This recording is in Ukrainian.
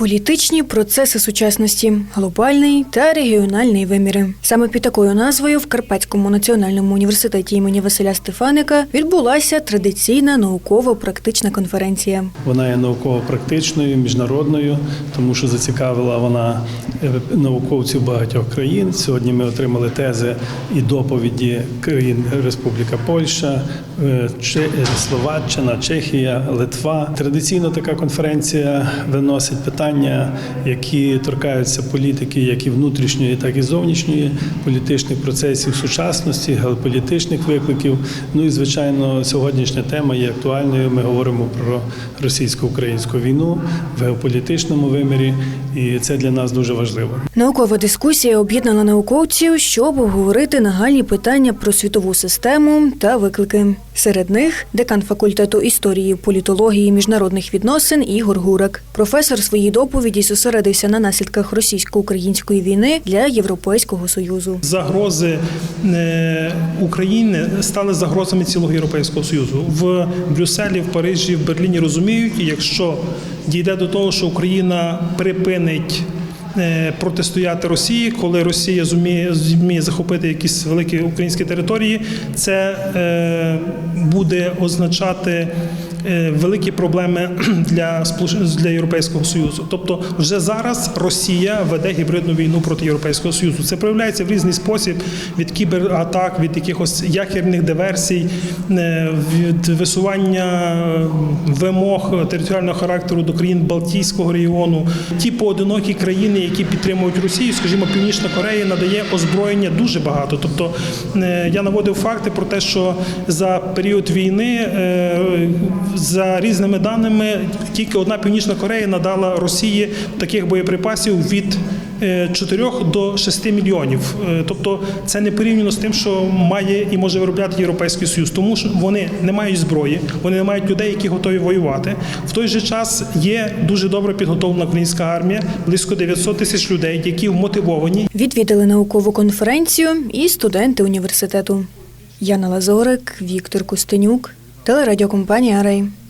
Політичні процеси сучасності, глобальний та регіональний виміри. Саме під такою назвою в Карпатському національному університеті імені Василя Стефаника відбулася традиційна науково-практична конференція. Вона є науково-практичною, міжнародною, тому що зацікавила вона е, науковців багатьох країн. Сьогодні ми отримали тези і доповіді країн Республіка Польща, е, Словаччина, Чехія, Литва. Традиційно така конференція виносить питання, які торкаються політики, як і внутрішньої, так і зовнішньої, політичних процесів сучасності, геополітичних викликів. Ну і звичайно, сьогоднішня тема є актуальною. Ми говоримо про російсько-українську війну в геополітичному вимірі, і це для нас дуже важливо. Наукова дискусія об'єднала науковців, щоб обговорити нагальні питання про світову систему та виклики. Серед них декан факультету історії, політології міжнародних відносин Ігор Гурак. Професор своїй доповіді зосередився на наслідках російсько-української війни для Європейського союзу. Загрози е, України стали загрозами цілого Європейського Союзу. В Брюсселі, в Парижі, в Берліні розуміють, якщо дійде до того, що Україна припинить. е, Протистояти Росії, коли Росія зуміє, зуміє захопити якісь великі українські території, це е, буде означати великі проблеми для для Європейського Союзу. Тобто, вже зараз Росія веде гібридну війну проти Європейського Союзу. Це проявляється в різний спосіб від кібератак, від якихось ядерних диверсій, е, від висування е, вимог територіального характеру до країн Балтійського регіону. Ті поодинокі країни, які підтримують Росію, скажімо, Північна Корея надає озброєння дуже багато. Тобто е, я наводив факти про те, що за період війни, е, за різними даними, тільки одна Північна Корея надала Росії таких боєприпасів від е, 4 до 6 мільйонів. Е, Тобто це не порівняно з тим, що має і може виробляти Європейський Союз, тому що вони не мають зброї, вони не мають людей, які готові воювати. В той же час є дуже добре підготовлена українська армія, близько 900 тисяч людей, які вмотивовані Відвідали наукову конференцію і студенти університету. Яна Лазорик, Віктор Костенюк, телерадіокомпанія Рей.